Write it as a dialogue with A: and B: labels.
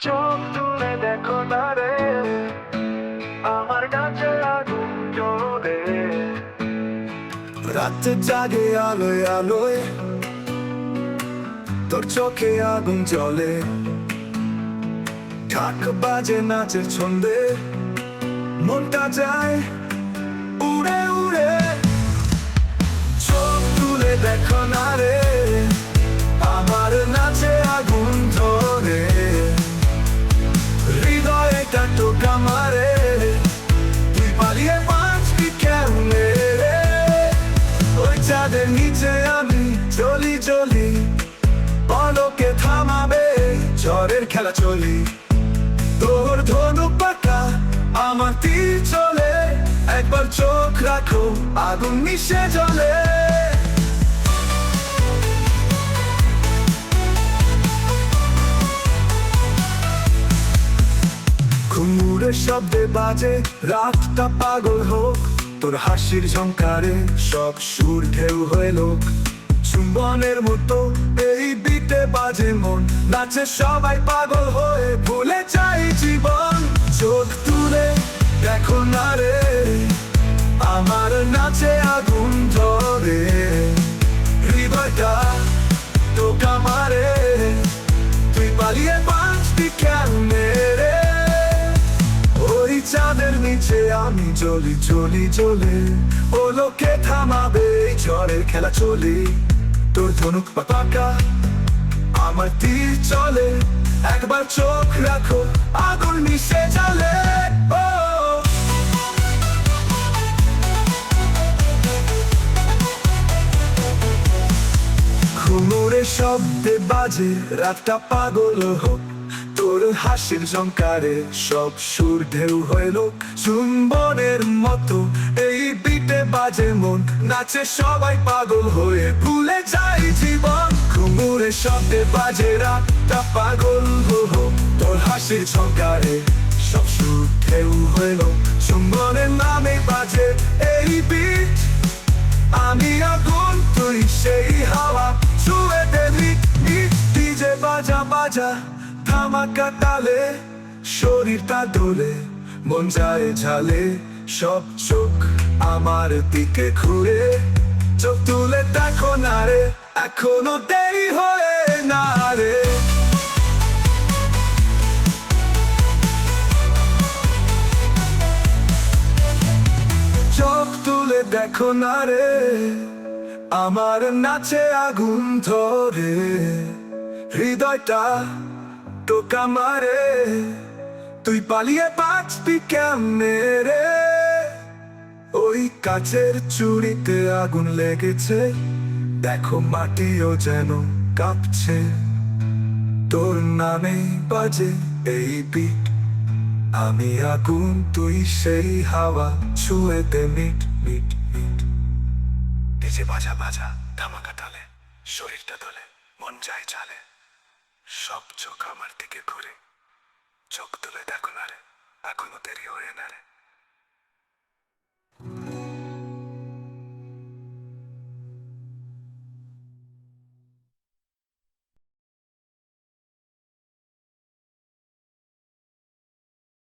A: চোখ তুলে দেখো না রে। আমার নাচে আগুন
B: রাতে জাগে আলোয় আলোয়, তোর চোখে আগুন জ্বলে। ঢাক বাজে নাচের ছন্দে, মনটা যায় উড়ে ঝড়ের খেলা চলি। তোর ধনুক পাকা, আমার তীর চলে। একবার চোখ রাখো, আগুন মিশে জলে ঘুমুরের শব্দে বাজে, রাতটা পাগল হোক। তোর হাসির ঝঙ্কারে সব সুর ঢেউ হয়ে লোক। চুম্বনের মতো বাজে নাচে সবাই পাগল হয়ে ভুলে যাই জীবন। চোখ তুলে দেখো না রে, আমার নাচে আগুন ধরে। হৃদয়টা টোকা মারে, তুই পালিয়ে বাঁচবি কেমনে রে? ওই চাঁদের নিচে আমি চলি চলি, চলে। ও লোকে থামাবে ঝড়ের খেলা চলি। তোর ধনুক পাকা আমার তীর চলে, একবার চোখ রাখো, আগুন মিশে চলে ঘুমোরে শব্দে বাজে, রাতটা পাগল হোক, তোর হাসির জঙ্কারে সব সুর ঢেউ লোক, চুম্বনের মতো এই বিটে বাজে মন, নাচে সবাই পাগল হয়ে ভুলে যায় জীবন। ঘুমুরে শব্দে বাজে রাতটা পাগল হোক তোর হাসির ঝঙ্কারে সব ঢেউ হয়ে চুম্বনের নামে বাজে এই বিট আমি আগুন, তুই সেই হাওয়া। ছুঁয়ে দেবি ডিজে বাজা বাজা। ধামাকা তালে শরীরটা দোলে, মন যায় ঝালে। সব চোখ আমার দিকে ঘুরে। চোখ তুলে দেখো না রে, এখনও দেরি হয়ে না রে। চোখ তুলে দেখো না রে, আমার নাচে আগুন ধরে, হৃদয়টা টোকা মারে। তুই পালিয়ে বাঁচবি কেমনে রে? ওই কাচের চুড়িতে আগুন লেগেছে। দেখো মাটিও যেন কাঁপছে। তোর নামে বাজে এই বিট আমি আগুন, তুই সেই হাওয়া ছুঁয়েতে মিট মিট মিট। ডিজে বাজা বাজা ধামাকা তালে, শরীরটা দোলে, মন যায় চালে সব চোখ আমার দিকে ঘুরে। চোখ তুলে দেখো না রে এখনও দেরি হয়ে না রে